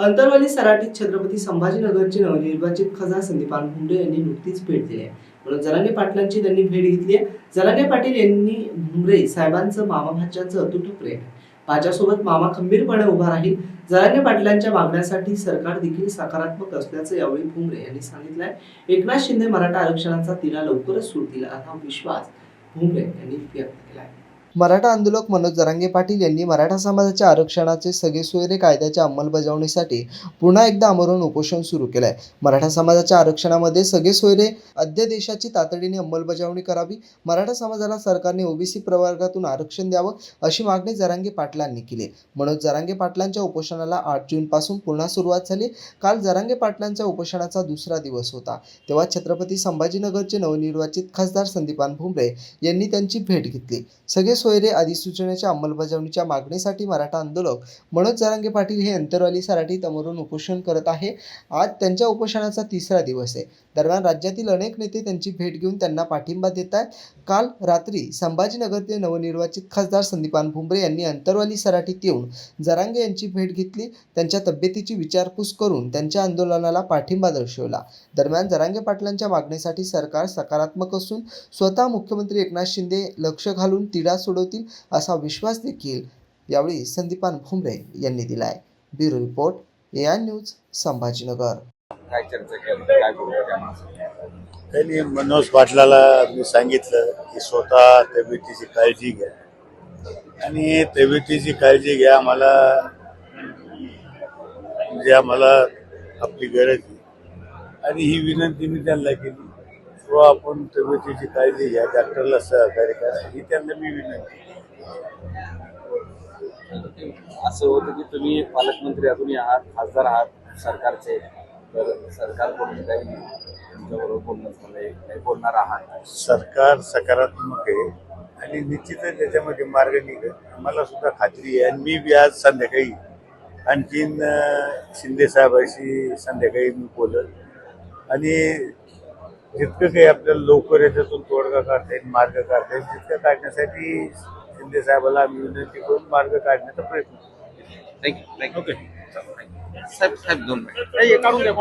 अंतरवाली सराटीत छत्रपती संभाजीनगरचे नवनिर्वाचित खासदार संदीपान भुमरे यांनी नुकतीच भेट दिली आहे. म्हणून जरांगे पाटलांची त्यांनी भेट घेतली आहे. जरांगे पाटील यांनी भुमरे साहेबांचं मामा भाच्याचं अतुट प्रेम आहे. माझ्यासोबत मामा खंबीरपणे उभा राहील. जरांगे पाटलांच्या मागण्यासाठी सरकार देखील सकारात्मक असल्याचं यावेळी भुमरे यांनी सांगितलं आहे. एकनाथ शिंदे मराठा आरक्षणाचा तिला लवकरच सोडतील असा विश्वास भुमरे यांनी व्यक्त मराठा आंदोलक मनोज जरांगे पाटील यांनी मराठा समाजाच्या आरक्षणाचे सगळे सोयरे कायद्याच्या अंमलबजावणीसाठी पुन्हा एकदा आमरण उपोषण सुरू केलं आहे मराठा समाजाच्या आरक्षणामध्ये सगळे सोयरे अध्यादेशाची तातडीने अंमलबजावणी करावी मराठा समाजाला सरकारने ओबीसी प्रवर्गातून आरक्षण द्यावं अशी मागणी जरांगे पाटलांनी केली. मनोज जरांगे पाटलांच्या उपोषणाला आठ जूनपासून पुन्हा सुरुवात झाली. काल जरांगे पाटलांच्या उपोषणाचा दुसरा दिवस होता. तेव्हा छत्रपती संभाजीनगरचे नवनिर्वाचित खासदार संदीपान भुमरे यांनी त्यांची भेट घेतली. सगळे सोयरे अधिसूचनेच्या अंमलबजावणीच्या मागणीसाठी मराठा आंदोलक मनोज जरांगे पाटील हे अंतरवाली सराठी तमरून उपोषण करत आहे. आज त्यांच्या उपोषणाचा तिसरा दिवस आहे. दरम्यान राज्यातील अनेक नेते त्यांची भेट घेऊन त्यांना पाठिंबा देत आहेत. काल रात्री संभाजीनगरचे नवनिर्वाचित खासदार संदीपान भुमरे यांनी अंतरवाली सराठीत येऊन जरांगे यांची भेट घेतली. त्यांच्या तब्येतीची विचारपूस करून त्यांच्या आंदोलनाला पाठिंबा दर्शवला. दरम्यान जरांगे पाटलांच्या मागणीसाठी सरकार सकारात्मक असून स्वतः मुख्यमंत्री एकनाथ शिंदे लक्ष घालून तिढा सोडवतील असा विश्वास देखील यावेळी संदीपान भुमरे यांनी दिलाय. Bureau report A I news Sambhajinagar. काय चर्चा केली? काय करू त्यामध्ये त्यांनी मनोज पाटलाला मी सांगितलं की स्वतः तब्येतीची काळजी घ्या. आणि तब्येतीची काळजी घ्या आम्हाला म्हणजे आम्हाला आपली गरज आहे. आणि ही विनंती मी त्यांना केली. व आपण तब्येतीची काळजी घ्या डॉक्टरला सहकार्य करा ही त्यांना मी विनंती. असं होतं की तुम्ही पालकमंत्री अजूनही आहात खासदार आहात सरकारचे तर सरकारकडून काही तुमच्याबरोबर बोलणं झालंय काही बोलणार आहात? सरकार सकारात्मक आहे आणि निश्चितच त्याच्यामध्ये मार्ग निघेल. मला सुद्धा खात्री आहे आणि मी बी आज संध्याकाळी आणखीन शिंदे साहेबाशी संध्याकाळी मी बोलत आणि जितकं काही आपल्याला लवकर याच्यातून तोडगा काढता येईल मार्ग काढता येईल तितकं काढण्यासाठी शिंदे साहेबाला आम्ही विनंती करून मार्ग काढण्याचा प्रयत्न करू. Thank you thank you okay साहेब साहेब दोन मिनिट.